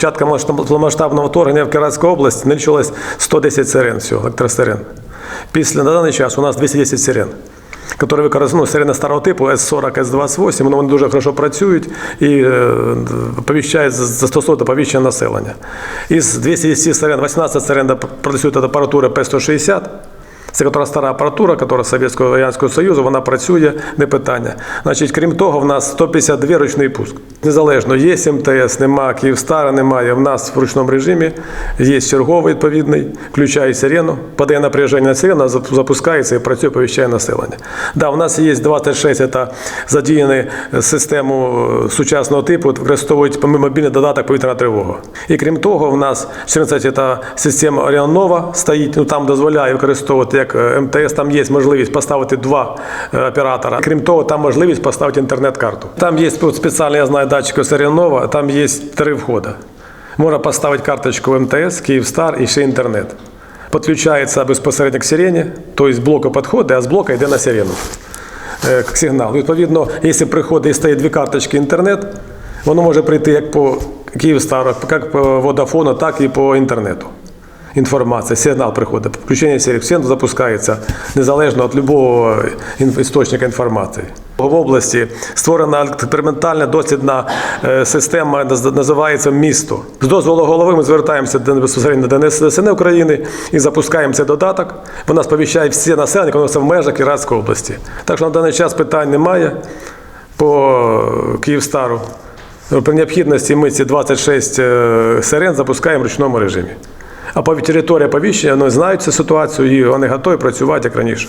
початку масштабного вторгнення в Кіровській області налічувалось 110 сирен всього, електросирен. Після на даний час у нас 210 сирен. які використовують ну, сирени старого типу С-40, С-28, вони дуже хорошо працюють і е, повіщають, застосовують до повіщення населення. Із 210 сирен, 18 сирен працюють апаратури П-160, це яка стара апаратура, яка Совєтського Радянського Союзу, вона працює, не питання. Значить, крім того, в нас 152 ручний пуск. Незалежно, є МТС, нема, Київстара немає. В нас в ручному режимі є черговий відповідний, включає сирену, подає напряження на сирену, запускається і працює, повіщає населення. Да, у нас є 26, це задіяні систему е, сучасного типу, використовують мобільний додаток повітряна тривога. І крім того, в нас 14 це система Оріон Нова стоїть, ну там дозволяє використовувати як е, МТС, там є можливість поставити два е, оператора. Крім того, там можливість поставити інтернет-карту. Там є спе- спеціальний, я знаю, датчик з там є три входи. Можна поставити карточку МТС, Київстар і ще інтернет. Підключається безпосередньо к сирені, тобто з блоку підходить, а з блока йде на сирену е, сигнал. Відповідно, якщо приходить і стоїть дві карточки інтернет, воно може прийти як по Київстару, як по Водафону, так і по інтернету. Інформація, сигнал приходить, включення серії, запускається незалежно від будь-якого істочника інформації. В області створена експериментальна дослідна е, система, наз- називається місто. З дозволу голови ми звертаємося безпосередньо до ДСН України і запускаємо цей додаток. Вона сповіщає всі населення, яке знаходиться в межах Кіровської області. Так що на даний час питань немає по Київстару. При необхідності ми ці 26 е, сирен запускаємо в ручному режимі. А по території повіщення вони знають цю ситуацію і вони готові працювати як раніше.